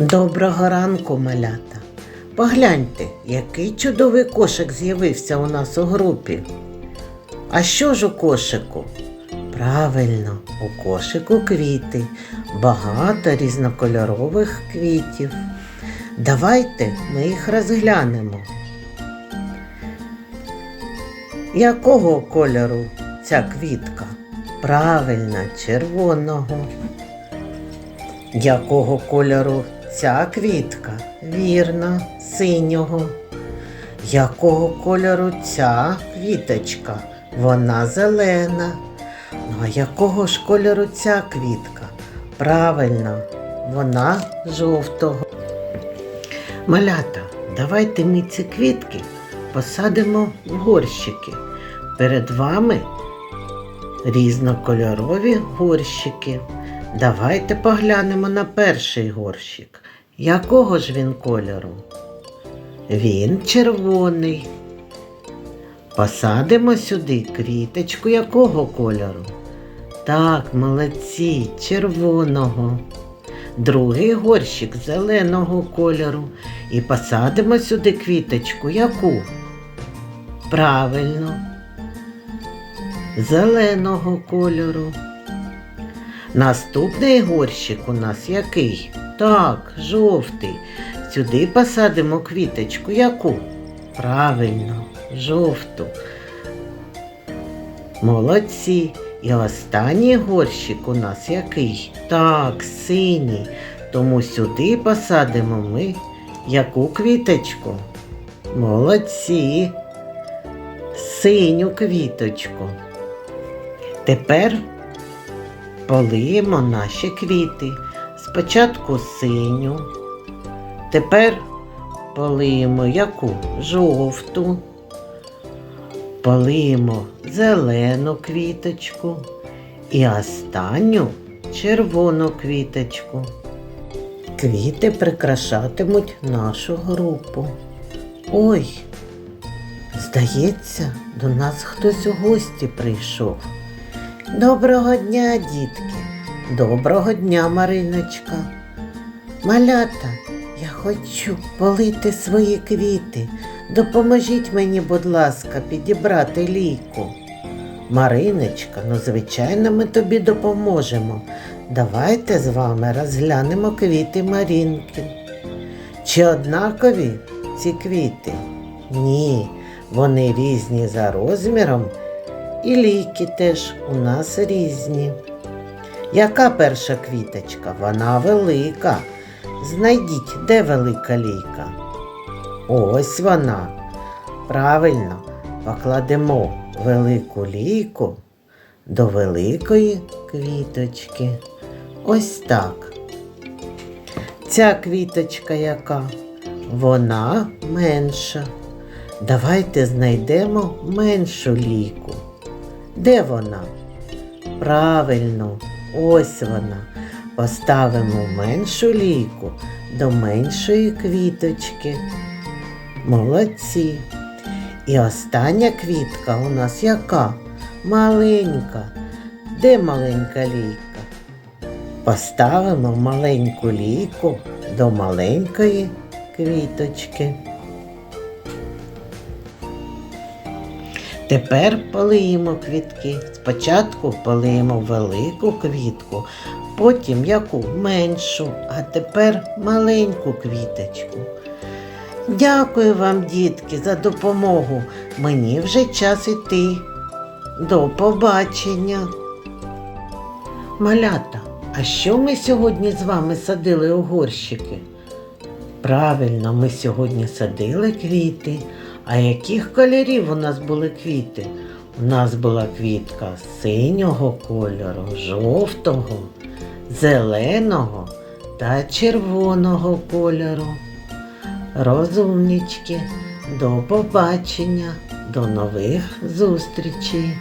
Доброго ранку, малята. Погляньте, який чудовий кошик з'явився у нас у групі. А що ж у кошику? Правильно, у кошику квіти, багато різнокольорових квітів. Давайте ми їх розглянемо. Якого кольору ця квітка? Правильно, червоного. Якого кольору ця квітка? Вірно, синього. Якого кольору ця квіточка? Вона зелена. Ну а якого ж кольору ця квітка? Правильно, вона жовтого. Малята, давайте ми ці квітки посадимо в горщики. Перед вами різнокольорові горщики. Давайте поглянемо на перший горщик. Якого ж він кольору? Він червоний. Посадимо сюди квіточку якого кольору? Так, молодці, червоного. Другий горщик зеленого кольору. І посадимо сюди квіточку яку? Правильно. Зеленого кольору. Наступний горщик у нас який? Так, жовтий. Сюди посадимо квіточку яку? Правильно, жовту. Молодці. І останній горщик у нас який? Так, синій. Тому сюди посадимо ми яку квіточку? Молодці. Синю квіточку. Тепер полиємо наші квіти. Спочатку синю. Тепер полиємо яку жовту. Полиємо зелену квіточку і останню червону квіточку. Квіти прикрашатимуть нашу групу. Ой, здається, до нас хтось у гості прийшов. Доброго дня, дітки. Доброго дня, Мариночка. Малята, я хочу полити свої квіти. Допоможіть мені, будь ласка, підібрати лійку. Мариночка, ну звичайно, ми тобі допоможемо. Давайте з вами розглянемо квіти Марінки. Чи однакові ці квіти? Ні, вони різні за розміром, і лійки теж у нас різні. Яка перша квіточка? Вона велика. Знайдіть, де велика лійка. Ось вона. Правильно, покладемо велику лійку до великої квіточки. Ось так. Ця квіточка яка? Вона менша. Давайте знайдемо меншу лійку. Де вона? Правильно, ось вона. Поставимо меншу лійку до меншої квіточки. Молодці. І остання квітка у нас яка? Маленька. Де маленька лійка? Поставимо маленьку лійку до маленької квіточки. Тепер полиємо квітки. Спочатку полиємо велику квітку, потім яку меншу, а тепер маленьку квіточку. Дякую вам, дітки, за допомогу. Мені вже час іти. До побачення. Малята, а що ми сьогодні з вами садили у горщики? Правильно, ми сьогодні садили квіти. А яких кольорів у нас були квіти? У нас була квітка синього кольору, жовтого, зеленого та червоного кольору. Розумнички, до побачення, до нових зустрічей!